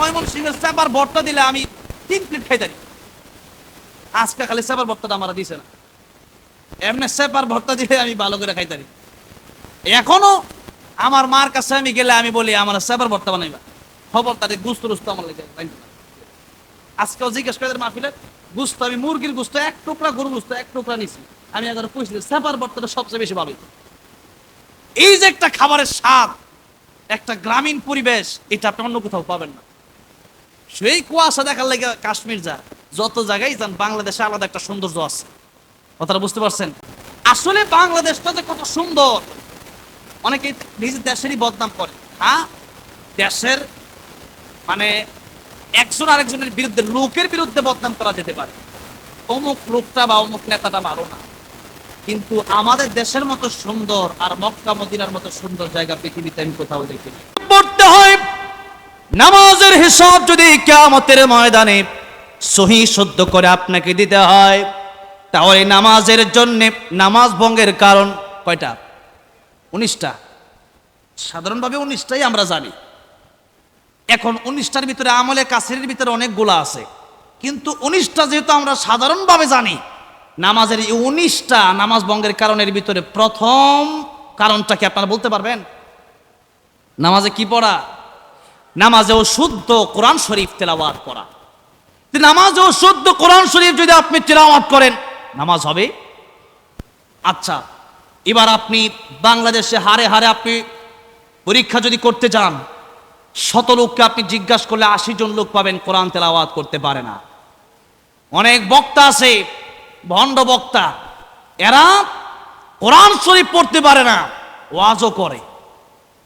ময়মন সিংহের চেপার ভর্তা দিলে আমি তিন প্লেট খাই খাইতারি আজকে খালি চেপার ভর্তাটা আমার দিছে না। এমনি চেপার ভর্তা দিলে আমি ভালো করে খাইতারি এখনও আমার মার কাছে আমি গেলে আমি বলি, আমার চেপার ভর্তা বানাইবা। খবর তাদের গুস্ত রুস্ত আমার লেগে। আজকেও জিজ্ঞেস করে মাহফিলে গুস্ত, আমি মুরগির গুস্ত, এক টুকরা গরু গুস্ত, এক টুকরা নিছি। আমি একবার পুষলি চেপার ভর্তাটা সবচেয়ে বেশি ভালো। এই যে একটা খাবারের স্বাদ, একটা গ্রামীণ পরিবেশ, এটা আপনি অন্য কোথাও পাবেন না। সেই কুয়াশা দেখার লাগে কাশ্মীর যা যত জায়গায় যান, বাংলাদেশে আলাদা একটা সৌন্দর্য আছে। কথাটা বুঝতে পারছেন? আসলে বাংলাদেশটা যে কত সুন্দর! অনেকে নিজের দেশেরই বদনাম করে। হ্যাঁ? দেশের মানে একজন আরেকজনের বিরুদ্ধে, লোকের বিরুদ্ধে বদনাম করা যেতে পারে। অমুক লোকটা বা অমুক নেতাটা ভালো না। কিন্তু আমাদের দেশের মতো সুন্দর আর মক্কা, মদিনার মতো সুন্দর জায়গা পৃথিবীতে আমি কোথাও দেখিনি নামাজের হিসাব যদি কিয়ামতের ময়দানে সহি শুদ্ধ করে আপনাকে দিতে হয়, তাহলে নামাজের জন্য নামাজ ভঙ্গের কারণ কয়টা? উনিশটা। সাধারণভাবে উনিশটাই আমরা জানি। এখন উনিশটার ভিতরে আমলে কাছের ভিতরে অনেকগুলো আছে। কিন্তু উনিশটা যেহেতু আমরা সাধারণভাবে জানি, নামাজের এই উনিশটা নামাজ ভঙ্গের কারণের ভিতরে প্রথম কারণটা কি আপনারা বলতে পারবেন? নামাজে কি পড়া? নামাজেও শুদ্ধ কোরআন শরীফ তেলাওয়াত করা। নামাজেও শুদ্ধ কোরআন শরীফ যদি আপনি তেলাওয়াত করেন, নামাজ হবে? আচ্ছা এবার আপনি বাংলাদেশে হারে হারে আপনি পরীক্ষা যদি করতে যান, শত লোককে আপনি জিজ্ঞাসা করলে আশি জন লোক পাবেন কোরআন তেলাওয়াত করতে পারে না। অনেক বক্তা আছে, ভণ্ড বক্তা, এরা কোরআন শরীফ পড়তে পারে না, ওয়াজও করে।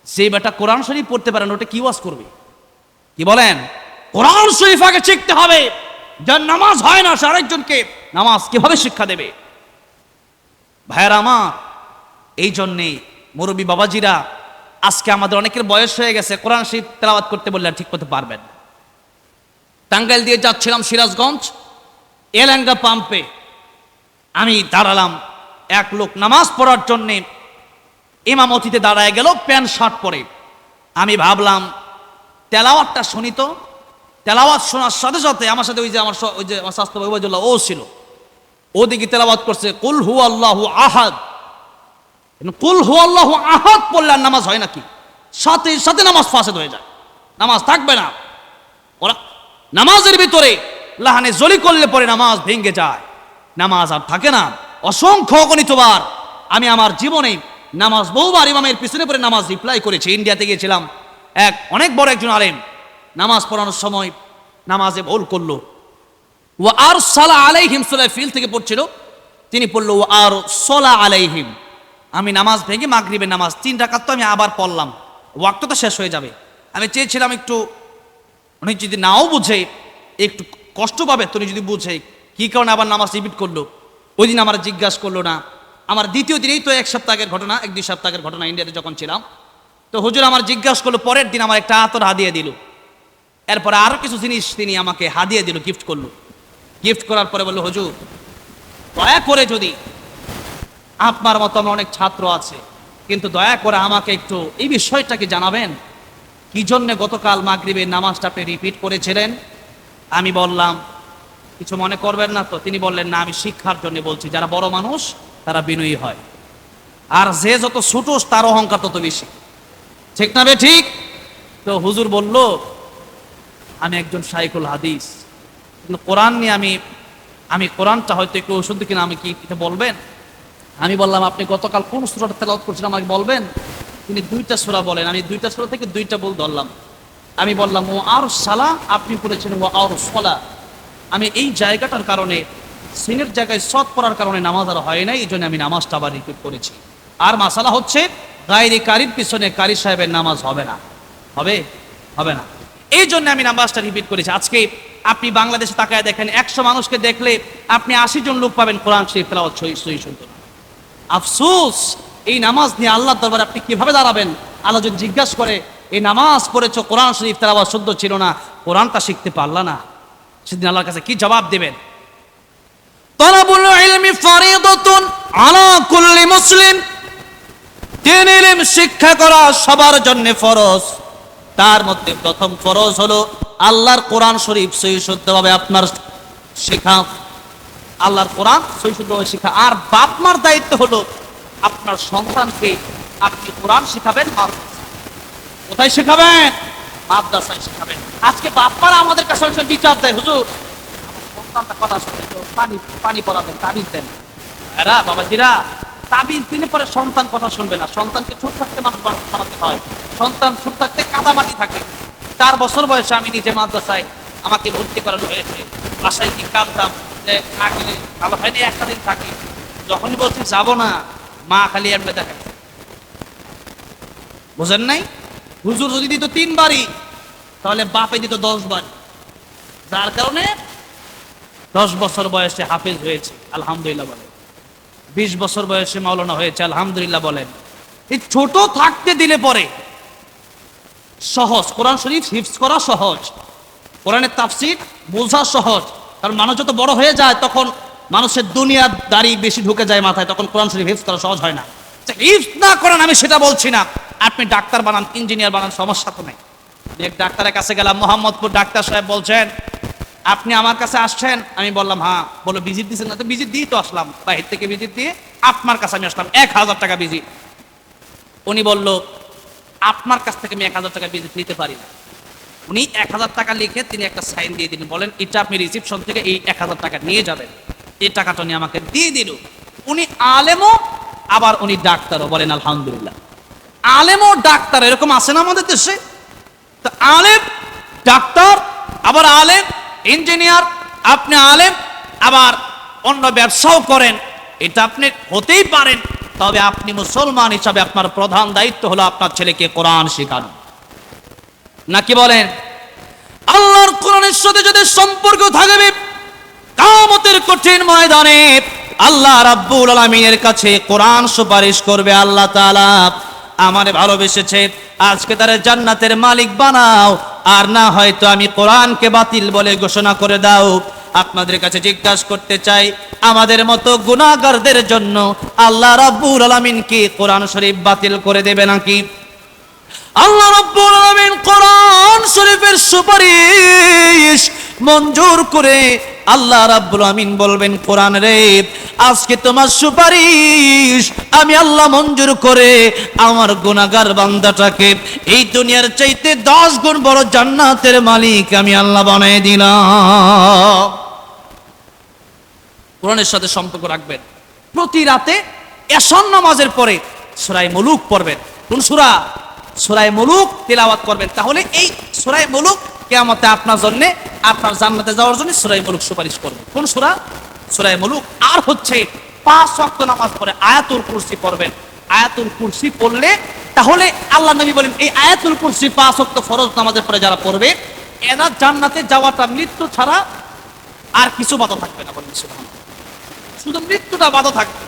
সেই বেটা কোরআন শরীফ পড়তে পারে না ওটা কি ওয়াজ করবে? কি বলেন? কোরআন শরীফ আগে শিখতে হবে। যার নামাজ হয় না, সে আরেকজনকে নামাজ কীভাবে শিক্ষা দেবে? ভাইয়ের আমার, এই জন্যে মুরব্বী বাবাজিরা, আজকে আমাদের অনেকের বয়স হয়ে গেছে, কোরআন শরীফ তেলাওয়াত করতে বললে ঠিক করতে পারবেন টাঙ্গাইল দিয়ে যাচ্ছিলাম সিরাজগঞ্জ, এলেঙ্গা পাম্পে। আমি দাঁড়ালাম, এক লোক নামাজ পড়ার জন্যে ইমামতিতে দাঁড়ায় গেল, প্যান্ট, শার্ট পরে। আমি ভাবলাম, তেলাওয়াতটা শুনি তো। তেলাওয়াত শোনার সাথে সাথে আমার সাথে ওই যে আমার ওই যে আমার স্বাস্থ্য বাবুজুল্লাহ ও ছিল। ও ওদিকে তেলাওয়াত করছে, কুল হু আল্লাহু আহাদ কুল হু আল্লাহু আহাদ পড়লে আর নামাজ হয় নাকি সাথে সাথে নামাজ ফাসেদ হয়ে যায়। নামাজ থাকবে না। ওরা নামাজের ভিতরে লাহানে জলি করলে পরে নামাজ ভেঙে যায়। নামাজ আর থাকে না। অসংখ্য অগণিতবার আমি আমার জীবনে নামাজ বহুবার ইমামের পিছনে পরে নামাজ রিপ্লাই করেছি। ইন্ডিয়াতে গিয়েছিলাম। এক, অনেক বড় একজন আলেম। নামাজ পড়ানোর সময় নামাজে ভুল করল। ও আর সালা আলাইহিম সোলা ফিল থেকে পড়ছিল। তিনি পড়ল ও আর সলা আলাইহিম। আমি নামাজ ভেঙে মাগরিবের নামাজ তিন রাকাত তো আমি আবার পড়লাম। ওয়াক্ত তো শেষ হয়ে যাবে। আমি চেয়েছিলাম একটু, উনি যদি নাও বুঝে, একটু কষ্ট পাবে তুমি যদি বুঝে, কি কারণে আবার নামাজ রিপিট করল? ওই দিন আমার জিজ্ঞাসা করল না। আমার দ্বিতীয় দিনেই তো এক সপ্তাহের ঘটনা, এক দুই সপ্তাহের ঘটনা ইন্ডিয়াতে যখন ছিলাম, তো হুজুর আমার জিজ্ঞাসা করল, পরের দিন আমার একটা আতর হাদিয়ে দিল। এরপরে আরও কিছু জিনিস তিনি আমাকে হাদিয়ে দিল গিফট করল। গিফট করার পরে বলল, হুজুর, দয়া করে যদি আপনার মতো আমার অনেক ছাত্র আছে, কিন্তু দয়া করে আমাকে একটু এই বিষয়টাকে জানাবেন। কি জন্য গতকাল মাগরিবের নামাজটা আপনি রিপিট করেছিলেন? আমি বললাম, কিছু মনে করবেন না তো? তিনি বললেন, না, আমি শিক্ষার জন্য বলছি, যারা বড় মানুষ তারা বিনয়ী হয়। আর যে যত ছোট, তার অহংকার তত বেশি। ঠিক না বে ঠিক? তো হুজুর বলল, আমি একজন সাইকুল হাদিস। কিন্তু কোরআন নিয়ে আমি আমি কোরআনটা হয়তো একটু ওষুধ কিনা, আমি কি এটা বলবেন? আমি বললাম, আপনি গতকাল কোন সুরাটা তেলাওয়াত করছিলেন আমাকে বলবেন? তিনি দুইটা সুরা বলেন। আমি দুইটা সুরা থেকে দুইটা বল ধরলাম। আমি বললাম, ও আর সালা, আপনি করেছেন ও আর সলা। আমি এই জায়গাটার কারণে সিনের জায়গায় সৎ পড়ার কারণে নামাজ আর হয় নাই এই জন্য আমি নামাজটা আবার রিপিট করেছি। আর মাসালা হচ্ছে, গায়েরি কারির পিছনে কারি সাহেবের নামাজ হবে না। হবে? হবে না। এই জন্য আমি নামাজটা রিপিট করেছি। আজকে আপনি বাংলাদেশে তাকায় দেখেন, একশো মানুষকে দেখলে আপনি আশি জন লোক পাবেন কোরআন শরীফ তেলাওয়াত সহি শুনতে। আফসোস, এই নামাজ নিয়ে আল্লাহ দরবার আপনি কীভাবে দাঁড়াবেন? আল্লাহ যদি জিজ্ঞাসা করে, এই নামাজ পড়েছ, কোরআন শরীফ তেলাওয়াত শুদ্ধ ছিল না? কোরআনটা শিখতে পারলা না। সেদিন আল্লাহর কাছে কি জবাব দেবেন? তলাবুল ইলমি ফরিদাতুন আলা কুল্লি মুসলিম দিন ইলম শিক্ষা করা সবার জন্য ফরজ। তার মধ্যে প্রথম ফরজ হলো আল্লাহর কোরআন শরীফ সহি শুদ্ধভাবে আপনার শেখা আল্লাহর কোরআন সহি শুদ্ধভাবে শেখা আর বাপ মার দায়িত্ব হলো আপনার সন্তানকে আপনি কোরআন শেখাবেন কোথায় শেখাবেন? মাদ্রাসায় শেখাবেন। আজকে বাপ্পারা আমাদের কাছে বিচার দেয়, হুজুর কথা পানি পানি পড়াবেন তাবিজ দেন। এরা তাবিজ পরে সন্তান কথা শুনবে না। সন্তানকে ছোট থাকতে মানুষ হয়। সন্তান ছোট থাকতে থাকে। চার বছর বয়সে আমি নিজে মাদ্রাসায় আমাকে ভর্তি করানো হয়েছে। বাসায় কি কাঁদতাম যে ভালো হয়নি, একটা দিন থাকি। যখনই বলছি, যাব না। মা খালি এমনি দেখে। বুঝেন নাই? হুজুর যদি দিত তিনবারই, তাহলে বাপে দিত দশ বাড়ি যার কারণে দশ বছর বয়সে হাফেজ হয়েছে, আলহামদুলিল্লাহ বলেন। বিশ বছর বয়সে মাওলানা হয়েছে, আলহামদুলিল্লাহ বলেন। এই ছোট থাকতে দিলে পরে সহজ। কোরআন শরীফ হিফজ করা সহজ। কোরআনের তাফসির বোঝা সহজ। কারণ মানুষ যত বড় হয়ে যায়, তখন মানুষের দুনিয়ার দাড়ি বেশি ঢুকে যায় মাথায়, তখন কোরআন শরীফ হিফজ করা সহজ হয় না। হিফজ না করেন, আমি সেটা বলছি না। আপনি ডাক্তার বানান, ইঞ্জিনিয়ার বানান, সমস্যা তো নেই। ডাক্তারের কাছে গেলাম, মোহাম্মদপুর ডাক্তার সাহেব বলছেন আপনি আমার কাছে আসছেন, আমি বললাম হ্যাঁ। বলো ভিজিট দিচ্ছেন না? তো ভিজিট দিয়ে তো আসলাম। বাহির থেকে ভিজিট দিয়ে আপনার কাছে আমি আসলাম, এক হাজার টাকা ভিজিট উনি বলল, আপনার কাছ থেকে আমি এক হাজার টাকা ভিজিট নিতে পারি না। উনি এক হাজার টাকা লিখে তিনি একটা সাইন দিয়ে দিলেন, বলেন, এটা আপনি রিসিপশন থেকে এই এক হাজার টাকা নিয়ে যাবেন। এই টাকাটা উনি আমাকে দিয়ে দিল। উনি আলেমও, আবার উনি ডাক্তারও, বলেন, আলহামদুলিল্লাহ। আলেমও, ডাক্তার, এরকম আছে না আমাদের দেশে? তো আলেম, ডাক্তার, আবার আলেম ইঞ্জিনিয়ার, আপনি আলেম, আবার অন্য ব্যবসাও করেন। এটা আপনি হতেই পারেন, তবে আপনি মুসলমান হিসাবে আপনার প্রধান দায়িত্ব হলো আপনার ছেলেকে কোরআন শেখানো। নাকি বলেন, আল্লাহর কোরআনের সাথে যদি সম্পর্ক থাকবে কামতের কঠিন ময়দানে আল্লাহ রাব্বুল আলামিনের কাছে কোরআন সুপারিশ করবে আল্লাহ তাআলা। আমারে ভালোবেসেছে, আজকে তারা জান্নাতের মালিক বানাও। আর না হয়তো আমি কোরআনকে বাতিল বলে ঘোষণা করে দাও। আপনাদের কাছে জিজ্ঞাসা করতে চাই, আমাদের মতো গুণাগারদের জন্য আল্লাহ রাব্বুল আলামিন কি কোরআন শরীফ বাতিল করে দেবে নাকি? আল্লাহ রাব্বুল আলামিন কোরআন শরীফের সুপারিশ মঞ্জুর করে আল্লাহ রাব্বুল আমিন বলবেন, কোরআন রে, আজকে তোমার সুপারিশ, আমি আল্লাহ মঞ্জুর করে আমার গুনাহগার বান্দাটাকে এই দুনিয়ার চাইতে দশ গুণ বড় জান্নাতের মালিক আমি আল্লাহ বানাই দিলাম। কোরআনের সাথে সম্পর্ক রাখবেন। প্রতি রাতে এশন নামাজের পরে সুরাই মুলুক পড়বেন। কোন সুরা? সুরাই মুলুক তেলাওয়াত করবেন। তাহলে এই সুরাই মুলুক কেয়ামতে আপনার জন্য, আপনার জান্নাতে যাওয়ার জন্য সুরাই মুলুক সুপারিশ করবে। কোন সুরা? সুরাই মুলুক। আর হচ্ছে পাঁচ ওয়াক্ত নামাজ পড়ে আয়াতুল কুরসি পড়বেন। আয়াতুল কুরসি পড়লে তাহলে আল্লাহ নবী বলেন, এই আয়াতুল কুরসি পাঁচ ওয়াক্ত ফরজ নামাজের পরে যারা পড়বে, এরা জান্নাতে যাওয়াটা মৃত্যু ছাড়া আর কিছু বাধা থাকবে না বলেন। শুধু মৃত্যুটা বাধা থাকবে।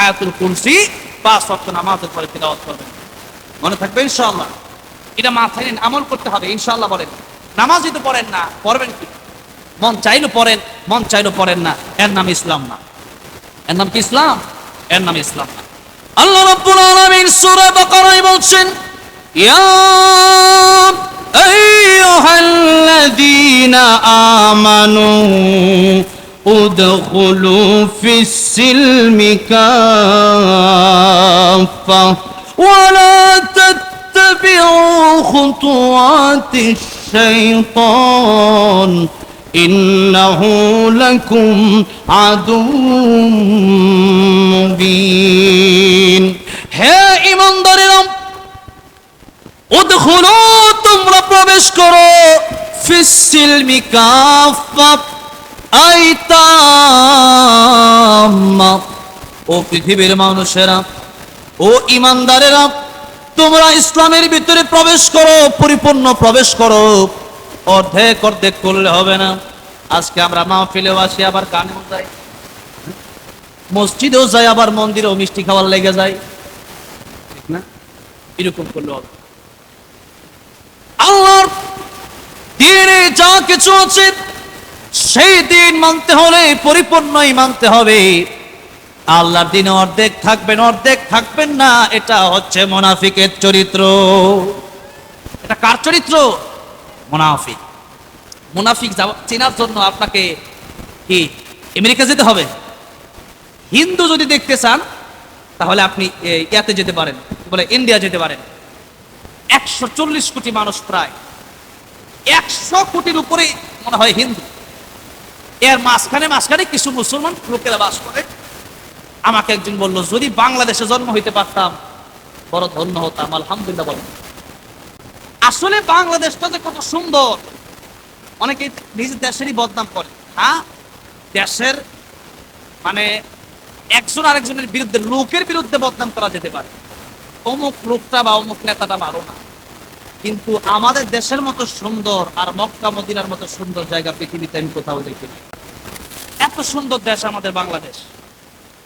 আয়াতুল কুরসি পাঁচ ওয়াক্ত নামাজের পরে তিলাওয়াত করবেন। মনে থাকবে ইনশাআল্লাহ। এটা মাথায় নিন আমল করতে হবে, ইনশাআল্লাহ বলেন। নামাজ যদি পড়েন না পড়বেন কি মন চাইলো পড়েন মন চাইলো পড়েন না এর নাম ইসলাম না এর নাম কি ইসলাম এর নাম ইসলাম না আল্লাহ রাব্বুল আলামিন সূরা বাকারায় বলছেন ইয়া আইয়ুহাল্লাযীনা আমানু ادخلوا في السلم كافة ولا تتبعوا خطوات الشيطان إنه لكم عدو مبين হে ইমানদারেরা উদখুলু তোমরা প্রবেশ করো ফিসিলমি কাফা আইতাম্মা ও পৃথিবীর মানুষেরা ও ইমানদারেরা তোমরা ইসলামের ভিতরে প্রবেশ করো, পরিপূর্ণ প্রবেশ করো। অর্ধেক অর্ধেক করলে হবে না। আজকে আমরা মাহফিলেও আসি, আবার গানেও যাই। মসজিদেও যাই, আবার মন্দিরেও মিষ্টি খাওয়ার লেগে যায় ঠিক না? এরকম করলে হবে। আল্লাহর দিনে যা কিছু আছে, সেই দিন মানতে হলে, পরিপূর্ণই মানতে হবে। আল্লাহর দিনে অর্ধেক থাকবেন অর্ধেক থাকবেন না, এটা হচ্ছে মোনাফিকের চরিত্র। এটা কার চরিত্র? মোনাফিক। মোনাফিক চেনার জন্য আপনাকে কি, আমেরিকা যেতে হবে? হিন্দু যদি দেখতে চান, তাহলে আপনি ইয়াতে যেতে পারেন বলে, ইন্ডিয়া যেতে পারেন। একশো চল্লিশ কোটি মানুষ প্রায়। একশো কোটির উপরে মনে হয় হিন্দু। এর মাঝখানে মাঝখানে কিছু মুসলমান লোকেরা বাস করে। আমাকে একজন বলল, যদি বাংলাদেশে জন্ম হইতে পারতাম, বড় ধন্য হতাম, আলহামদুলিল্লাহ বলেন আসলে বাংলাদেশটা যে কত সুন্দর, অনেকে নিজের দেশেরই বদনাম করে। হ্যাঁ? দেশের মানে একজন আরেকজনের বিরুদ্ধে, লোকের বিরুদ্ধে বদনাম করা যেতে পারে। অমুক লোকটা বা অমুক নেতাটা ভালো না। কিন্তু আমাদের দেশের মতো সুন্দর আর মক্কা, মদিনার মতো সুন্দর জায়গা পৃথিবীতে আমি কোথাও দেখিনি এত সুন্দর দেশ আমাদের বাংলাদেশ।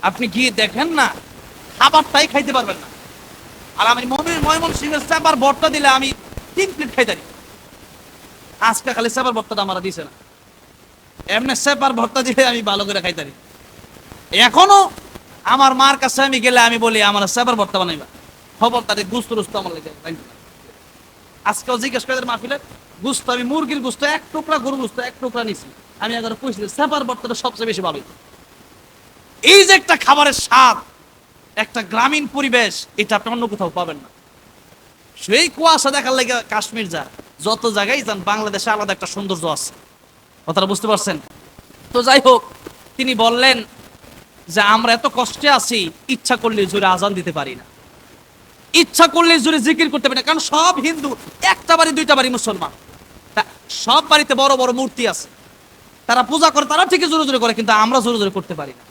আপনি গিয়ে দেখেন না, খাবারটাই খাইতে পারবেন না। আর আমি মমিন ময়মন সিংহের চাপার বটটা দিলে আমি তিন প্লেট খাইতারি আজকে খালি চাপার ভর্তাটা আমার দিছে না। এমনি সেপার ভর্তা দিলে আমি ভালো করে খাইতারি এখনও আমার মার কাছে আমি গেলে আমি বলি, আমার সেপার ভর্তা বানাইবা। খবর তাদের গুস্ত রুস্ত আমার লেগে আজকেও জিজ্ঞেস করে মাহফিলে গুস্ত, আমি মুরগির গুস্ত, এক টুকরা গরু গুস্ত, এক টুকরা নিছি। আমি একবার কইছি সেপার ভর্তাটা সবচেয়ে বেশি ভালো। এই যে একটা খাবারের স্বাদ, একটা গ্রামীণ পরিবেশ, এটা আপনি অন্য কোথাও পাবেন না। সেই কুয়াশা দেখার লেগে কাশ্মীর যা যত জায়গায় যান, বাংলাদেশে আলাদা একটা সৌন্দর্য আছে। কথাটা বুঝতে পারছেন? তো যাই হোক, তিনি বললেন যে, আমরা এত কষ্টে আছি, ইচ্ছা করলে জোরে আজান দিতে পারি না। ইচ্ছা করলে জোরে জিকির করতে পারি না, কারণ সব হিন্দু, একটা বাড়ি, দুইটা বাড়ি মুসলমান। সব বাড়িতে বড় বড় মূর্তি আছে। তারা পূজা করে, তারা ঠিকই জোরে জোরে করে, কিন্তু আমরা জোরে জোরে করতে পারি না।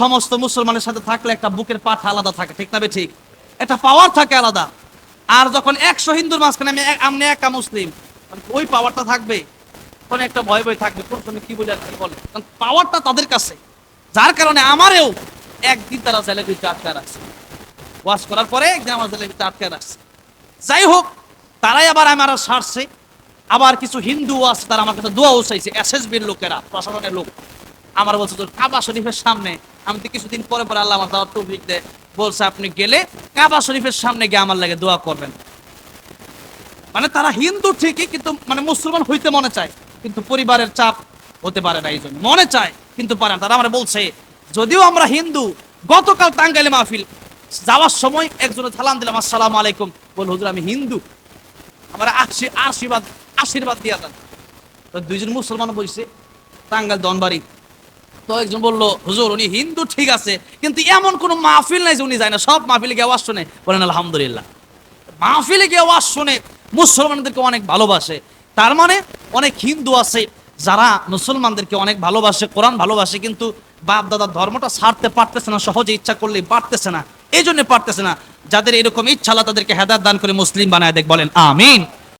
সমস্ত মুসলমানের সাথে থাকলে একটা বুকের পাঠা আলাদা থাকে, ঠিক না বে ঠিক? একটা পাওয়ার থাকে আলাদা। আর যখন একশো হিন্দুর মাঝখানে আমি আপনি একা মুসলিম ওই পাওয়ারটা থাকবে? তখন একটা ভয় ভয় থাকবে, কোন সময় কি বলে আর কি বলে? কারণ পাওয়ারটা তাদের কাছে। যার কারণে আমারও একদিন তারা জেলে ভিতরে আটকে রাখছে। ওয়াশ করার পরে একদিন আমার জেলে ভিতরে আটকে রাখছে। যাই হোক, তারাই আবার আমার সারছে। আবার কিছু হিন্দু আছে, তারা আমার কাছে দোয়াও চাইছে এসএসবির লোকেরা, প্রশাসনের লোক। আমার বলছে, তোর কাবা শরীফের সামনে। আমি তো কিছুদিন পরে পরে আল্লাহ আমার তৌফিক দে বলছে, আপনি গেলে কাবা শরীফের সামনে গিয়ে আমার লাগে দোয়া করবেন। মানে তারা হিন্দু ঠিকই, কিন্তু মানে মুসলমান হইতে মনে চায়, কিন্তু পরিবারের চাপ হতে পারে না এই জন্য মনে চায়, কিন্তু পারে না। তারা আমার বলছে, যদিও আমরা হিন্দু, গতকাল টাঙ্গাইলে মাহফিল, যাওয়ার সময় একজনে সালাম দিলাম, আসসালামু আলাইকুম। বল হুজুর, আমি হিন্দু। আমার আশী, আশীর্বাদ আশীর্বাদ দিয়া দেন। তো দুইজন মুসলমান বলছে টাঙ্গাইল দনবাড়ি। তো একজন বলল, হুজুর, উনি হিন্দু, ঠিক আছে, কিন্তু এমন কোনো মাহফিল নাই যে উনি যায় না, সব মাহফিলে গিয়ে আওয়াজ শোনে। বলেন, আলহামদুলিল্লাহ। মাহফিলে গিয়ে আওয়াজ শোনে, মুসলমানদেরকে অনেক ভালোবাসে, তার মানে অনেক হিন্দু আছে যারা মুসলমানদেরকে অনেক ভালোবাসে, কোরআন ভালোবাসে, কিন্তু বাপ দাদার ধর্মটা ছাড়তে পারতেছে না, সহজে ইচ্ছা করলে পারতেছে না এই জন্য পারতেছে না। যাদের এরকম ইচ্ছা আল্লাহ তাদেরকে হেদায়ত দান করে মুসলিম বানায় দেখ, বলেন, আমিন।